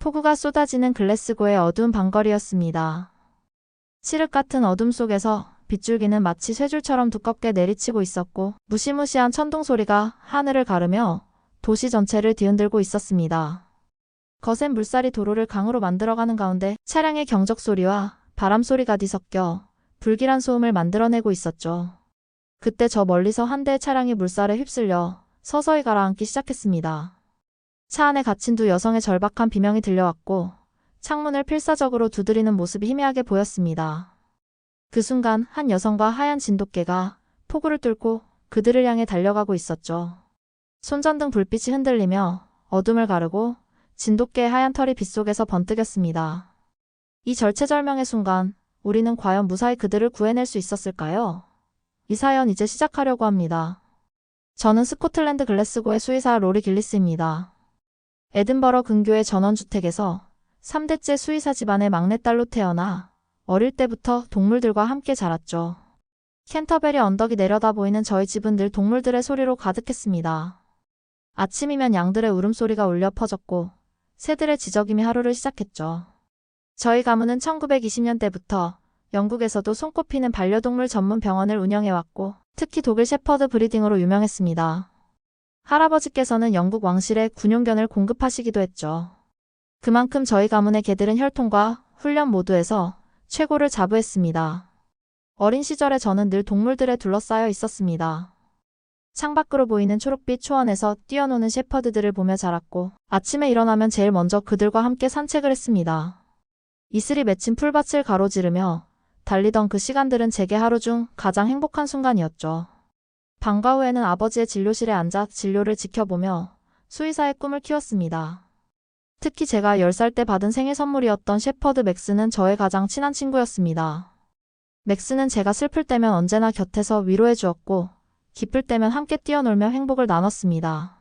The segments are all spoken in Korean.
폭우가 쏟아지는 글래스고의 어두운 밤거리였습니다. 칠흑 같은 어둠 속에서 빗줄기는 마치 쇠줄처럼 두껍게 내리치고 있었고 무시무시한 천둥 소리가 하늘을 가르며 도시 전체를 뒤흔들고 있었습니다. 거센 물살이 도로를 강으로 만들어가는 가운데 차량의 경적 소리와 바람 소리가 뒤섞여 불길한 소음을 만들어내고 있었죠. 그때 저 멀리서 한 대의 차량이 물살에 휩쓸려 서서히 가라앉기 시작했습니다. 차 안에 갇힌 두 여성의 절박한 비명이 들려왔고 창문을 필사적으로 두드리는 모습이 희미하게 보였습니다. 그 순간 한 여성과 하얀 진돗개가 폭우를 뚫고 그들을 향해 달려가고 있었죠. 손전등 불빛이 흔들리며 어둠을 가르고 진돗개의 하얀 털이 빗속에서 번뜩였습니다. 이 절체절명의 순간 우리는 과연 무사히 그들을 구해낼 수 있었을까요? 이 사연 이제 시작하려고 합니다. 저는 스코틀랜드 글래스고의 수의사 로리 길리스입니다. 에든버러 근교의 전원주택에서 3대째 수의사 집안의 막내딸로 태어나 어릴 때부터 동물들과 함께 자랐죠. 캔터베리 언덕이 내려다 보이는 저희 집은 늘 동물들의 소리로 가득했습니다. 아침이면 양들의 울음소리가 울려 퍼졌고 새들의 지저김이 하루를 시작했죠. 저희 가문은 1920년대부터 영국에서도 손꼽히는 반려동물 전문 병원을 운영해왔고 특히 독일 셰퍼드 브리딩으로 유명했습니다. 할아버지께서는 영국 왕실에 군용견을 공급하시기도 했죠. 그만큼 저희 가문의 개들은 혈통과 훈련 모두에서 최고를 자부했습니다. 어린 시절에 저는 늘 동물들에 둘러싸여 있었습니다. 창밖으로 보이는 초록빛 초원에서 뛰어노는 셰퍼드들을 보며 자랐고 아침에 일어나면 제일 먼저 그들과 함께 산책을 했습니다. 이슬이 맺힌 풀밭을 가로지르며 달리던 그 시간들은 제게 하루 중 가장 행복한 순간이었죠. 방과 후에는 아버지의 진료실에 앉아 진료를 지켜보며 수의사의 꿈을 키웠습니다. 특히 제가 10살 때 받은 생일 선물이었던 셰퍼드 맥스는 저의 가장 친한 친구였습니다. 맥스는 제가 슬플 때면 언제나 곁에서 위로해 주었고 기쁠 때면 함께 뛰어놀며 행복을 나눴습니다.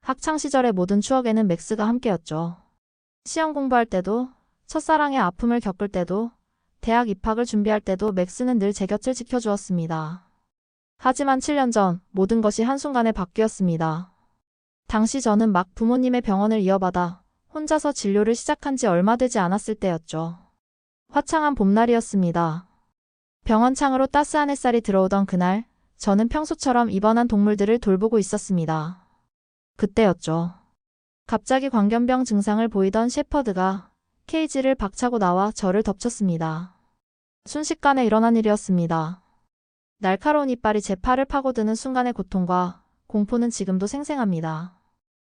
학창 시절의 모든 추억에는 맥스가 함께였죠. 시험 공부할 때도, 첫사랑의 아픔을 겪을 때도, 대학 입학을 준비할 때도 맥스는 늘 제 곁을 지켜주었습니다. 하지만 7년 전 모든 것이 한순간에 바뀌었습니다. 당시 저는 막 부모님의 병원을 이어받아 혼자서 진료를 시작한 지 얼마 되지 않았을 때였죠. 화창한 봄날이었습니다. 병원 창으로 따스한 햇살이 들어오던 그날, 저는 평소처럼 입원한 동물들을 돌보고 있었습니다. 그때였죠. 갑자기 광견병 증상을 보이던 셰퍼드가 케이지를 박차고 나와 저를 덮쳤습니다. 순식간에 일어난 일이었습니다. 날카로운 이빨이 제 팔을 파고드는 순간의 고통과 공포는 지금도 생생합니다.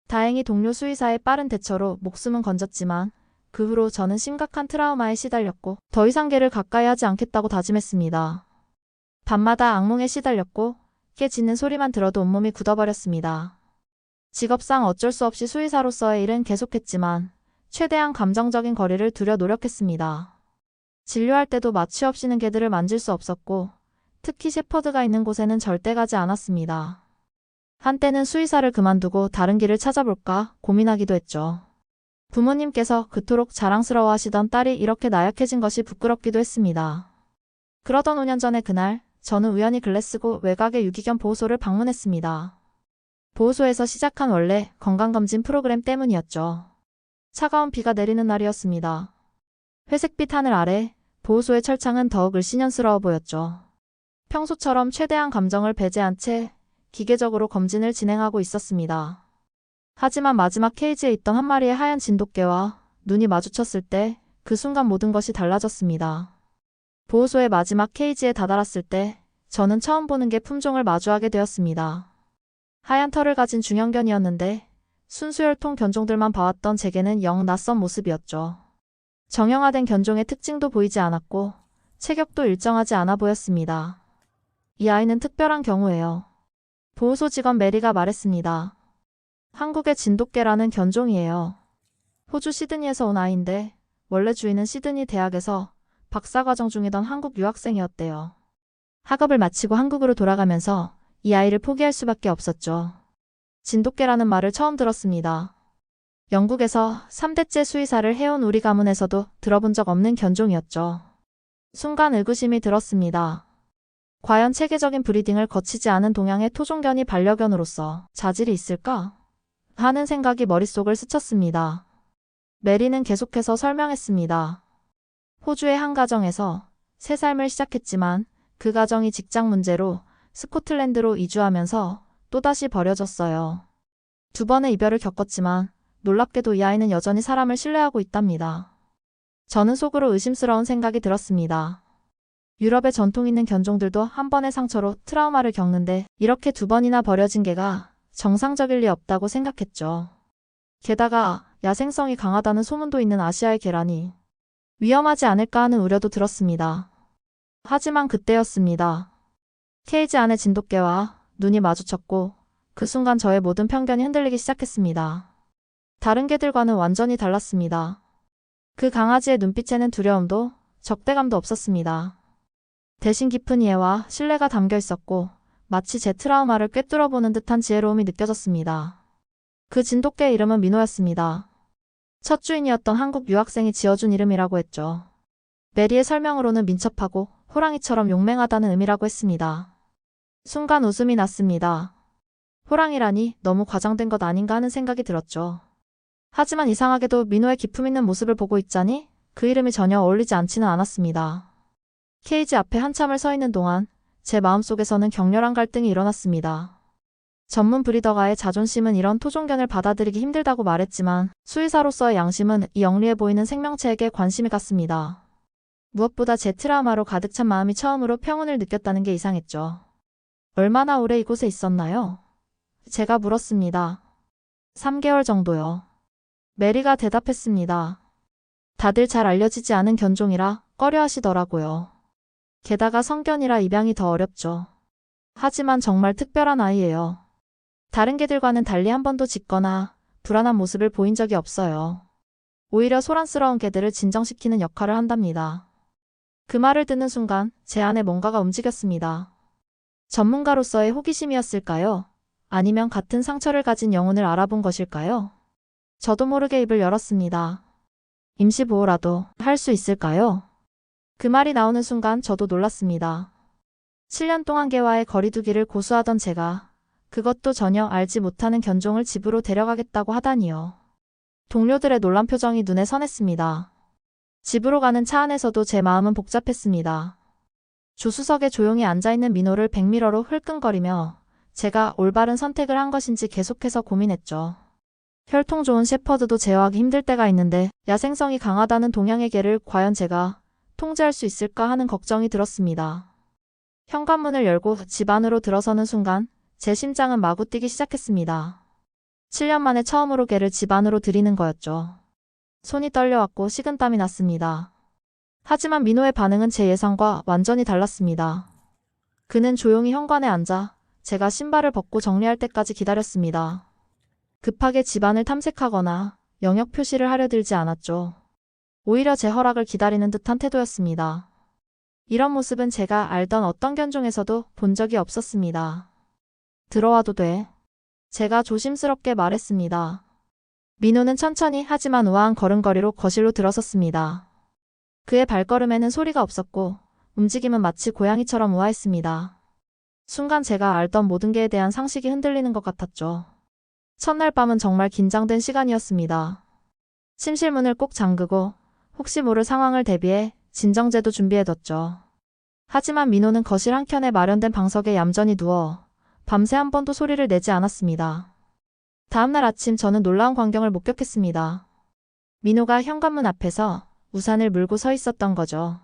다행히 동료 수의사의 빠른 대처로 목숨은 건졌지만 그 후로 저는 심각한 트라우마에 시달렸고 더 이상 개를 가까이 하지 않겠다고 다짐했습니다. 밤마다 악몽에 시달렸고 깨 짖는 소리만 들어도 온몸이 굳어버렸습니다. 직업상 어쩔 수 없이 수의사로서의 일은 계속했지만 최대한 감정적인 거리를 두려 노력했습니다. 진료할 때도 마취 없이는 개들을 만질 수 없었고 특히 셰퍼드가 있는 곳에는 절대 가지 않았습니다. 한때는 수의사를 그만두고 다른 길을 찾아볼까 고민하기도 했죠. 부모님께서 그토록 자랑스러워 하시던 딸이 이렇게 나약해진 것이 부끄럽기도 했습니다. 그러던 5년 전의 그날, 저는 우연히 글래스고 외곽의 유기견 보호소를 방문했습니다. 보호소에서 시작한 원래 건강검진 프로그램 때문이었죠. 차가운 비가 내리는 날이었습니다. 회색빛 하늘 아래 보호소의 철창은 더욱 을씨년스러워 보였죠. 평소처럼 최대한 감정을 배제한 채 기계적으로 검진을 진행하고 있었습니다. 하지만 마지막 케이지에 있던 한 마리의 하얀 진돗개와 눈이 마주쳤을 때 그 순간 모든 것이 달라졌습니다. 보호소의 마지막 케이지에 다다랐을 때 저는 처음 보는 게 품종을 마주하게 되었습니다. 하얀 털을 가진 중형견이었는데 순수혈통 견종들만 봐왔던 제게는 영 낯선 모습이었죠. 정형화된 견종의 특징도 보이지 않았고 체격도 일정하지 않아 보였습니다. 이 아이는 특별한 경우예요. 보호소 직원 메리가 말했습니다. 한국의 진돗개라는 견종이에요. 호주 시드니에서 온 아이인데 원래 주인은 시드니 대학에서 박사과정 중이던 한국 유학생이었대요. 학업을 마치고 한국으로 돌아가면서 이 아이를 포기할 수밖에 없었죠. 진돗개라는 말을 처음 들었습니다. 영국에서 3대째 수의사를 해온 우리 가문에서도 들어본 적 없는 견종이었죠. 순간 의구심이 들었습니다. 과연 체계적인 브리딩을 거치지 않은 동양의 토종견이 반려견으로서 자질이 있을까? 하는 생각이 머릿속을 스쳤습니다. 메리는 계속해서 설명했습니다. 호주의 한 가정에서 새 삶을 시작했지만 그 가정이 직장 문제로 스코틀랜드로 이주하면서 또다시 버려졌어요. 두 번의 이별을 겪었지만 놀랍게도 이 아이는 여전히 사람을 신뢰하고 있답니다. 저는 속으로 의심스러운 생각이 들었습니다. 유럽의 전통 있는 견종들도 한 번의 상처로 트라우마를 겪는데 이렇게 두 번이나 버려진 개가 정상적일 리 없다고 생각했죠. 게다가 야생성이 강하다는 소문도 있는 아시아의 개라니 위험하지 않을까 하는 우려도 들었습니다. 하지만 그때였습니다. 케이지 안의 진돗개와 눈이 마주쳤고 그 순간 저의 모든 편견이 흔들리기 시작했습니다. 다른 개들과는 완전히 달랐습니다. 그 강아지의 눈빛에는 두려움도 적대감도 없었습니다. 대신 깊은 이해와 신뢰가 담겨 있었고 마치 제 트라우마를 꿰뚫어 보는 듯한 지혜로움이 느껴졌습니다. 그 진돗개의 이름은 민호였습니다. 첫 주인이었던 한국 유학생이 지어준 이름이라고 했죠. 메리의 설명으로는 민첩하고 호랑이처럼 용맹하다는 의미라고 했습니다. 순간 웃음이 났습니다. 호랑이라니 너무 과장된 것 아닌가 하는 생각이 들었죠. 하지만 이상하게도 민호의 기품 있는 모습을 보고 있자니 그 이름이 전혀 어울리지 않지는 않았습니다. 케이지 앞에 한참을 서 있는 동안 제 마음속에서는 격렬한 갈등이 일어났습니다. 전문 브리더가의 자존심은 이런 토종견을 받아들이기 힘들다고 말했지만 수의사로서의 양심은 이 영리해 보이는 생명체에게 관심이 갔습니다. 무엇보다 제 트라우마로 가득 찬 마음이 처음으로 평온을 느꼈다는 게 이상했죠. 얼마나 오래 이곳에 있었나요? 제가 물었습니다. 3개월 정도요. 메리가 대답했습니다. 다들 잘 알려지지 않은 견종이라 꺼려 하시더라고요. 게다가 성견이라 입양이 더 어렵죠. 하지만 정말 특별한 아이예요. 다른 개들과는 달리 한 번도 짖거나 불안한 모습을 보인 적이 없어요. 오히려 소란스러운 개들을 진정시키는 역할을 한답니다. 그 말을 듣는 순간 제 안에 뭔가가 움직였습니다. 전문가로서의 호기심이었을까요? 아니면 같은 상처를 가진 영혼을 알아본 것일까요? 저도 모르게 입을 열었습니다. 임시 보호라도 할 수 있을까요? 그 말이 나오는 순간 저도 놀랐습니다. 7년 동안 개와의 거리두기를 고수하던 제가 그것도 전혀 알지 못하는 견종을 집으로 데려가겠다고 하다니요. 동료들의 놀란 표정이 눈에 선했습니다. 집으로 가는 차 안에서도 제 마음은 복잡했습니다. 조수석에 조용히 앉아있는 민호를 백미러로 흘끔거리며 제가 올바른 선택을 한 것인지 계속해서 고민했죠. 혈통 좋은 셰퍼드도 제어하기 힘들 때가 있는데 야생성이 강하다는 동양의 개를 과연 제가 통제할 수 있을까 하는 걱정이 들었습니다. 현관문을 열고 집 안으로 들어서는 순간 제 심장은 마구 뛰기 시작했습니다. 7년 만에 처음으로 개를 집 안으로 들이는 거였죠. 손이 떨려왔고 식은땀이 났습니다. 하지만 민호의 반응은 제 예상과 완전히 달랐습니다. 그는 조용히 현관에 앉아 제가 신발을 벗고 정리할 때까지 기다렸습니다. 급하게 집안을 탐색하거나 영역 표시를 하려 들지 않았죠. 오히려 제 허락을 기다리는 듯한 태도였습니다. 이런 모습은 제가 알던 어떤 견종에서도 본 적이 없었습니다. 들어와도 돼. 제가 조심스럽게 말했습니다. 민호는 천천히 하지만 우아한 걸음걸이로 거실로 들어섰습니다. 그의 발걸음에는 소리가 없었고 움직임은 마치 고양이처럼 우아했습니다. 순간 제가 알던 모든 게에 대한 상식이 흔들리는 것 같았죠. 첫날 밤은 정말 긴장된 시간이었습니다. 침실문을 꼭 잠그고 혹시 모를 상황을 대비해 진정제도 준비해뒀죠. 하지만 민호는 거실 한켠에 마련된 방석에 얌전히 누워 밤새 한 번도 소리를 내지 않았습니다. 다음날 아침 저는 놀라운 광경을 목격했습니다. 민호가 현관문 앞에서 우산을 물고 서 있었던 거죠.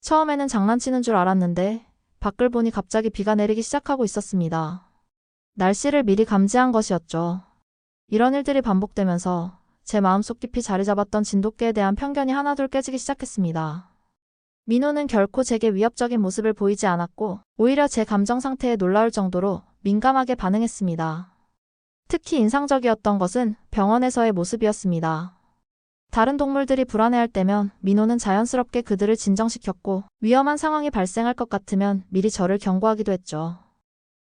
처음에는 장난치는 줄 알았는데 밖을 보니 갑자기 비가 내리기 시작하고 있었습니다. 날씨를 미리 감지한 것이었죠. 이런 일들이 반복되면서 제 마음속 깊이 자리 잡았던 진돗개에 대한 편견이 하나둘 깨지기 시작했습니다. 민호는 결코 제게 위협적인 모습을 보이지 않았고 오히려 제 감정 상태에 놀라울 정도로 민감하게 반응했습니다. 특히 인상적이었던 것은 병원에서의 모습이었습니다. 다른 동물들이 불안해할 때면 민호는 자연스럽게 그들을 진정시켰고 위험한 상황이 발생할 것 같으면 미리 저를 경고하기도 했죠.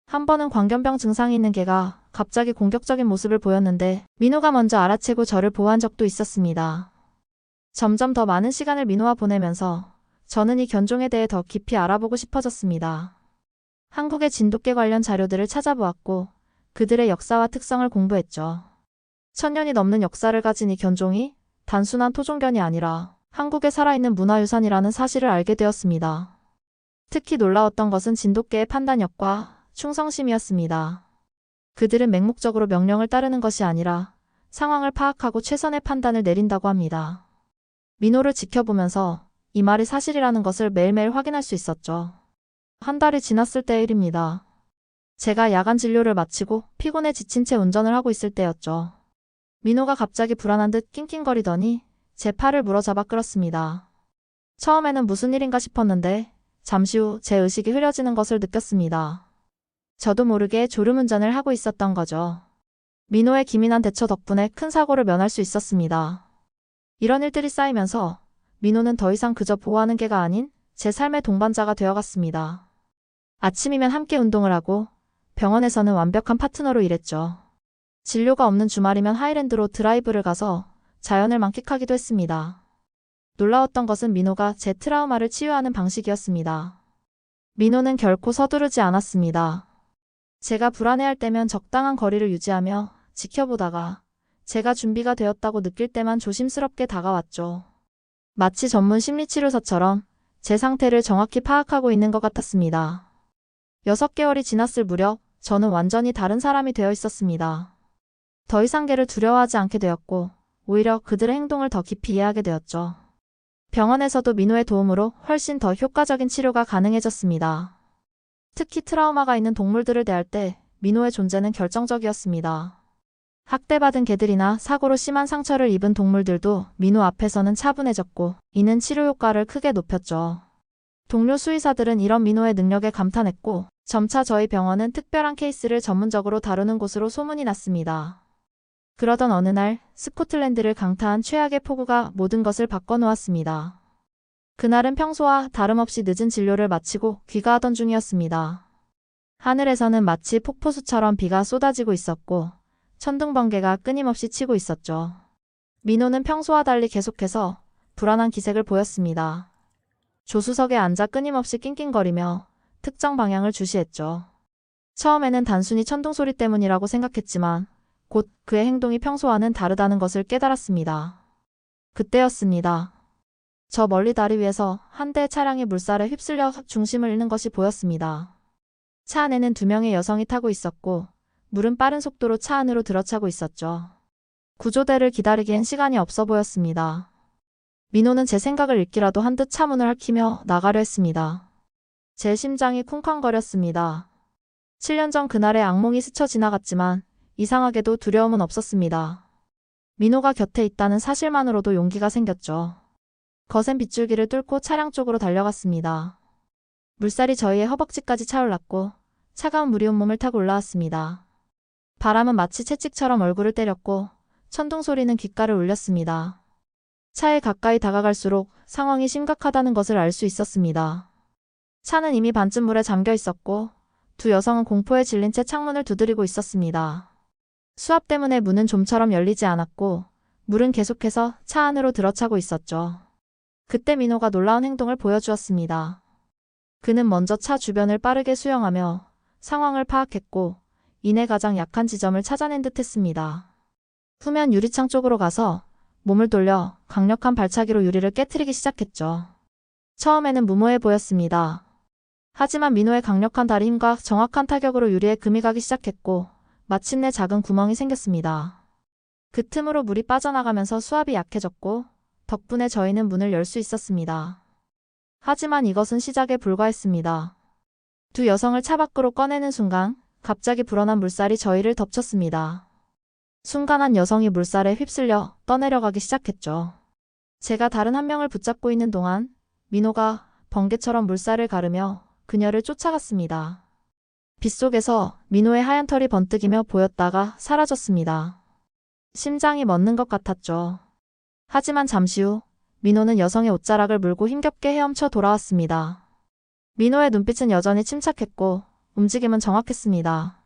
한 번은 광견병 증상이 있는 개가 갑자기 공격적인 모습을 보였는데 민호가 먼저 알아채고 저를 보호한 적도 있었습니다. 점점 더 많은 시간을 민호와 보내면서 저는 이 견종에 대해 더 깊이 알아보고 싶어졌습니다. 한국의 진돗개 관련 자료들을 찾아보았고 그들의 역사와 특성을 공부했죠. 천년이 넘는 역사를 가진 이 견종이 단순한 토종견이 아니라 한국에 살아있는 문화유산이라는 사실을 알게 되었습니다. 특히 놀라웠던 것은 진돗개의 판단력과 충성심이었습니다. 그들은 맹목적으로 명령을 따르는 것이 아니라 상황을 파악하고 최선의 판단을 내린다고 합니다. 민호를 지켜보면서 이 말이 사실이라는 것을 매일매일 확인할 수 있었죠. 한 달이 지났을 때의 일입니다. 제가 야간 진료를 마치고 피곤해 지친 채 운전을 하고 있을 때였죠. 민호가 갑자기 불안한 듯 낑낑거리더니 제 팔을 물어잡아 끌었습니다. 처음에는 무슨 일인가 싶었는데 잠시 후 제 의식이 흐려지는 것을 느꼈습니다. 저도 모르게 졸음운전을 하고 있었던 거죠. 민호의 기민한 대처 덕분에 큰 사고를 면할 수 있었습니다. 이런 일들이 쌓이면서 민호는 더 이상 그저 보호하는 개가 아닌 제 삶의 동반자가 되어갔습니다. 아침이면 함께 운동을 하고 병원에서는 완벽한 파트너로 일했죠. 진료가 없는 주말이면 하이랜드로 드라이브를 가서 자연을 만끽하기도 했습니다. 놀라웠던 것은 민호가 제 트라우마를 치유하는 방식이었습니다. 민호는 결코 서두르지 않았습니다. 제가 불안해할 때면 적당한 거리를 유지하며 지켜보다가 제가 준비가 되었다고 느낄 때만 조심스럽게 다가왔죠. 마치 전문 심리치료사처럼 제 상태를 정확히 파악하고 있는 것 같았습니다. 6개월이 지났을 무렵 저는 완전히 다른 사람이 되어 있었습니다. 더 이상 개를 두려워하지 않게 되었고 오히려 그들의 행동을 더 깊이 이해하게 되었죠. 병원에서도 민호의 도움으로 훨씬 더 효과적인 치료가 가능해졌습니다. 특히 트라우마가 있는 동물들을 대할 때 민호의 존재는 결정적이었습니다. 학대받은 개들이나 사고로 심한 상처를 입은 동물들도 민호 앞에서는 차분해졌고 이는 치료 효과를 크게 높였죠. 동료 수의사들은 이런 민호의 능력에 감탄했고 점차 저희 병원은 특별한 케이스를 전문적으로 다루는 곳으로 소문이 났습니다. 그러던 어느 날 스코틀랜드를 강타한 최악의 폭우가 모든 것을 바꿔놓았습니다. 그날은 평소와 다름없이 늦은 진료를 마치고 귀가하던 중이었습니다. 하늘에서는 마치 폭포수처럼 비가 쏟아지고 있었고 천둥 번개가 끊임없이 치고 있었죠. 민호는 평소와 달리 계속해서 불안한 기색을 보였습니다. 조수석에 앉아 끊임없이 낑낑거리며 특정 방향을 주시했죠. 처음에는 단순히 천둥 소리 때문이라고 생각했지만 곧 그의 행동이 평소와는 다르다는 것을 깨달았습니다. 그때였습니다. 저 멀리 다리 위에서 한 대의 차량이 물살에 휩쓸려 중심을 잃는 것이 보였습니다. 차 안에는 두 명의 여성이 타고 있었고 물은 빠른 속도로 차 안으로 들어차고 있었죠. 구조대를 기다리기엔 시간이 없어 보였습니다. 민호는 제 생각을 읽기라도 한 듯 차문을 핥히며 나가려 했습니다. 제 심장이 쿵쾅거렸습니다. 7년 전 그날의 악몽이 스쳐 지나갔지만 이상하게도 두려움은 없었습니다. 민호가 곁에 있다는 사실만으로도 용기가 생겼죠. 거센 빗줄기를 뚫고 차량 쪽으로 달려갔습니다. 물살이 저희의 허벅지까지 차올랐고 차가운 물이 온몸을 타고 올라왔습니다. 바람은 마치 채찍처럼 얼굴을 때렸고 천둥 소리는 귓가를 울렸습니다. 차에 가까이 다가갈수록 상황이 심각하다는 것을 알 수 있었습니다. 차는 이미 반쯤 물에 잠겨 있었고 두 여성은 공포에 질린 채 창문을 두드리고 있었습니다. 수압 때문에 문은 좀처럼 열리지 않았고 물은 계속해서 차 안으로 들어차고 있었죠. 그때 민호가 놀라운 행동을 보여주었습니다. 그는 먼저 차 주변을 빠르게 수영하며 상황을 파악했고 이내 가장 약한 지점을 찾아낸 듯 했습니다. 후면 유리창 쪽으로 가서 몸을 돌려 강력한 발차기로 유리를 깨트리기 시작했죠. 처음에는 무모해 보였습니다. 하지만 민호의 강력한 다리 힘과 정확한 타격으로 유리에 금이 가기 시작했고 마침내 작은 구멍이 생겼습니다. 그 틈으로 물이 빠져나가면서 수압이 약해졌고 덕분에 저희는 문을 열 수 있었습니다. 하지만 이것은 시작에 불과했습니다. 두 여성을 차 밖으로 꺼내는 순간 갑자기 불어난 물살이 저희를 덮쳤습니다. 순간 한 여성이 물살에 휩쓸려 떠내려가기 시작했죠. 제가 다른 한 명을 붙잡고 있는 동안 민호가 번개처럼 물살을 가르며 그녀를 쫓아갔습니다. 빗속에서 민호의 하얀 털이 번뜩이며 보였다가 사라졌습니다. 심장이 멎는 것 같았죠. 하지만 잠시 후 민호는 여성의 옷자락을 물고 힘겹게 헤엄쳐 돌아왔습니다. 민호의 눈빛은 여전히 침착했고 움직임은 정확했습니다.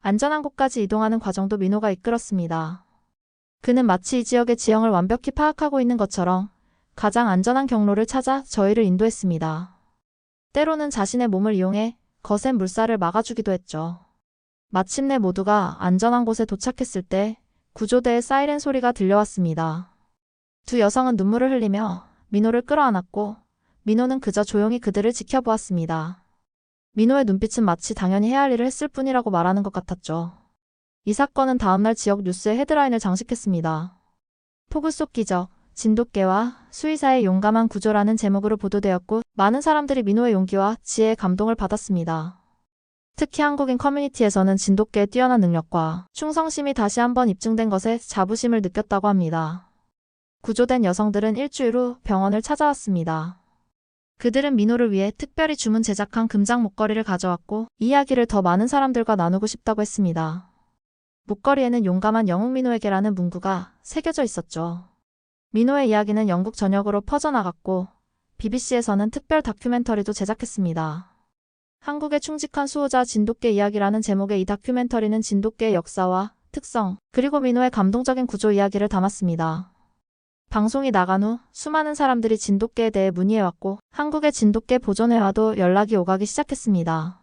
안전한 곳까지 이동하는 과정도 민호가 이끌었습니다. 그는 마치 이 지역의 지형을 완벽히 파악하고 있는 것처럼 가장 안전한 경로를 찾아 저희를 인도했습니다. 때로는 자신의 몸을 이용해 거센 물살을 막아주기도 했죠. 마침내 모두가 안전한 곳에 도착했을 때 구조대의 사이렌 소리가 들려왔습니다. 두 여성은 눈물을 흘리며 민호를 끌어안았고 민호는 그저 조용히 그들을 지켜보았습니다. 민호의 눈빛은 마치 당연히 해야 할 일을 했을 뿐이라고 말하는 것 같았죠. 이 사건은 다음날 지역 뉴스의 헤드라인을 장식했습니다. 폭우 속 기적, 진돗개와 수의사의 용감한 구조라는 제목으로 보도되었고 많은 사람들이 민호의 용기와 지혜에 감동을 받았습니다. 특히 한국인 커뮤니티에서는 진돗개의 뛰어난 능력과 충성심이 다시 한번 입증된 것에 자부심을 느꼈다고 합니다. 구조된 여성들은 일주일 후 병원을 찾아왔습니다. 그들은 민호를 위해 특별히 주문 제작한 금장 목걸이를 가져왔고 이야기를 더 많은 사람들과 나누고 싶다고 했습니다. 목걸이에는 용감한 영웅 민호에게라는 문구가 새겨져 있었죠. 민호의 이야기는 영국 전역으로 퍼져나갔고 BBC에서는 특별 다큐멘터리도 제작했습니다. 한국의 충직한 수호자 진돗개 이야기라는 제목의 이 다큐멘터리는 진돗개의 역사와 특성, 그리고 민호의 감동적인 구조 이야기를 담았습니다. 방송이 나간 후 수많은 사람들이 진돗개에 대해 문의해왔고 한국의 진돗개 보존회와도 연락이 오가기 시작했습니다.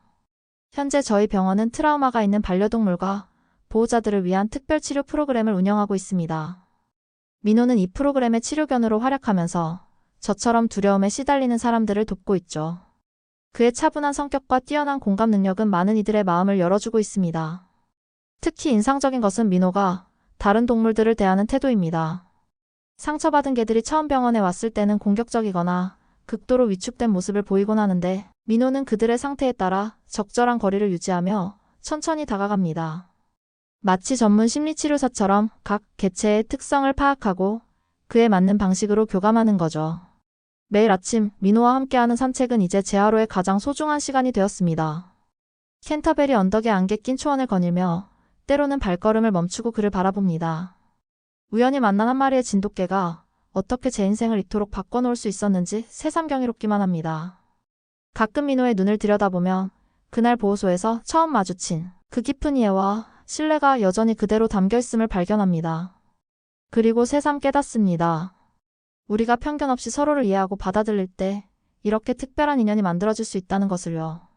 현재 저희 병원은 트라우마가 있는 반려동물과 보호자들을 위한 특별 치료 프로그램을 운영하고 있습니다. 민호는 이 프로그램의 치료견으로 활약하면서 저처럼 두려움에 시달리는 사람들을 돕고 있죠. 그의 차분한 성격과 뛰어난 공감 능력은 많은 이들의 마음을 열어주고 있습니다. 특히 인상적인 것은 민호가 다른 동물들을 대하는 태도입니다. 상처받은 개들이 처음 병원에 왔을 때는 공격적이거나 극도로 위축된 모습을 보이곤 하는데 민호는 그들의 상태에 따라 적절한 거리를 유지하며 천천히 다가갑니다. 마치 전문 심리치료사처럼 각 개체의 특성을 파악하고 그에 맞는 방식으로 교감하는 거죠. 매일 아침 민호와 함께하는 산책은 이제 제 하루의 가장 소중한 시간이 되었습니다. 캔터베리 언덕에 안개 낀 초원을 거닐며 때로는 발걸음을 멈추고 그를 바라봅니다. 우연히 만난 한 마리의 진돗개가 어떻게 제 인생을 이토록 바꿔놓을 수 있었는지 새삼 경이롭기만 합니다. 가끔 민호의 눈을 들여다보면 그날 보호소에서 처음 마주친 그 깊은 이해와 신뢰가 여전히 그대로 담겨 있음을 발견합니다. 그리고 새삼 깨닫습니다. 우리가 편견 없이 서로를 이해하고 받아들일 때 이렇게 특별한 인연이 만들어질 수 있다는 것을요.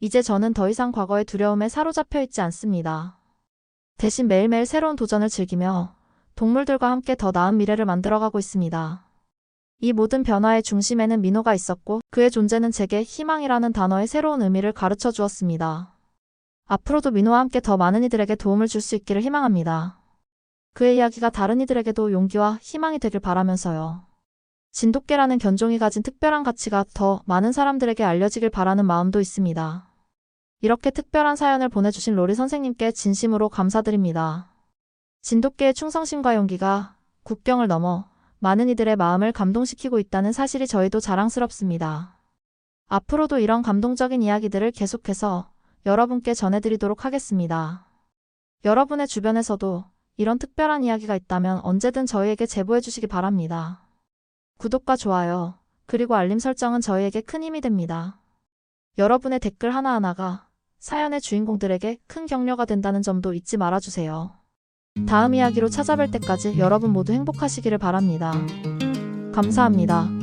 이제 저는 더 이상 과거의 두려움에 사로잡혀 있지 않습니다. 대신 매일매일 새로운 도전을 즐기며 동물들과 함께 더 나은 미래를 만들어가고 있습니다. 이 모든 변화의 중심에는 민호가 있었고 그의 존재는 제게 희망이라는 단어의 새로운 의미를 가르쳐 주었습니다. 앞으로도 민호와 함께 더 많은 이들에게 도움을 줄 수 있기를 희망합니다. 그의 이야기가 다른 이들에게도 용기와 희망이 되길 바라면서요. 진돗개라는 견종이 가진 특별한 가치가 더 많은 사람들에게 알려지길 바라는 마음도 있습니다. 이렇게 특별한 사연을 보내주신 로리 선생님께 진심으로 감사드립니다. 진돗개의 충성심과 용기가 국경을 넘어 많은 이들의 마음을 감동시키고 있다는 사실이 저희도 자랑스럽습니다. 앞으로도 이런 감동적인 이야기들을 계속해서 여러분께 전해드리도록 하겠습니다. 여러분의 주변에서도 이런 특별한 이야기가 있다면 언제든 저희에게 제보해 주시기 바랍니다. 구독과 좋아요, 그리고 알림 설정은 저희에게 큰 힘이 됩니다. 여러분의 댓글 하나하나가 사연의 주인공들에게 큰 격려가 된다는 점도 잊지 말아주세요. 다음 이야기로 찾아뵐 때까지 여러분 모두 행복하시기를 바랍니다. 감사합니다.